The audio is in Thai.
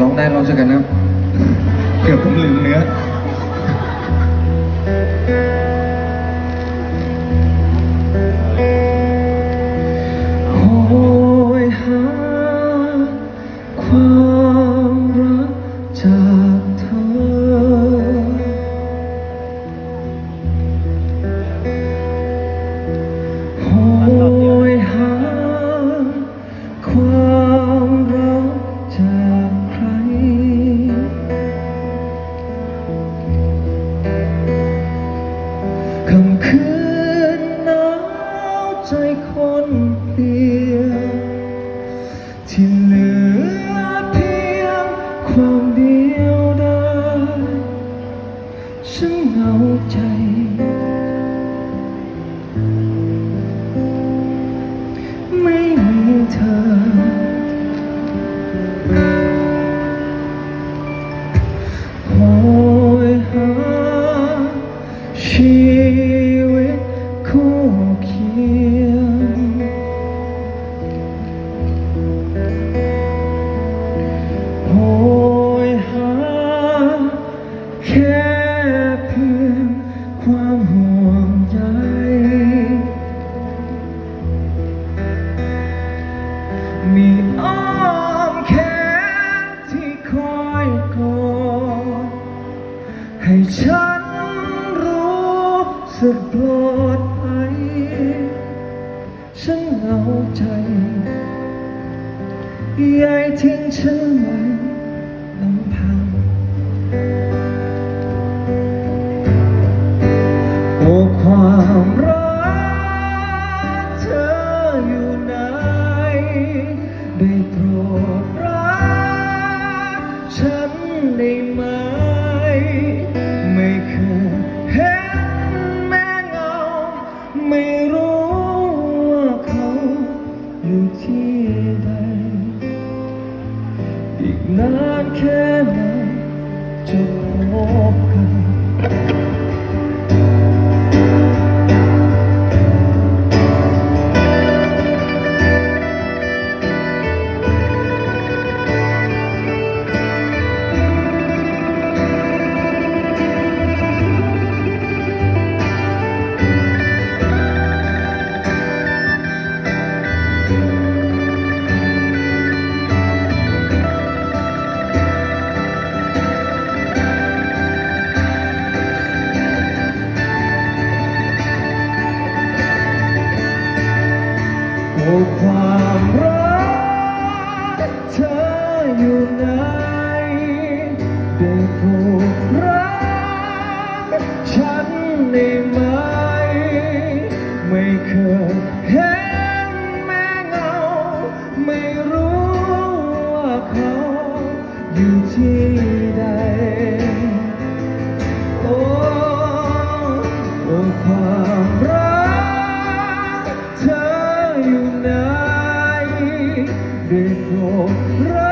ร้องได้ลองช่วยกันนะครับเกือผมลืมเนื้อ เหงาใจ ให้ฉันรู้สึกปลอดภัยฉันเหงาใจยายทิ้งฉันไว้ลำพังโอ้ความรัก ไม่รู้ว่าเขาอยู่ที่ใด อีกนานแค่ไหนจะพบกัน ความรักเธออยู่ไหนได้โปรดรักฉันได้ไหม ไม่เคยเห็นแม่เงา ไม่รู้ว่าเขาอยู่ที่ เรา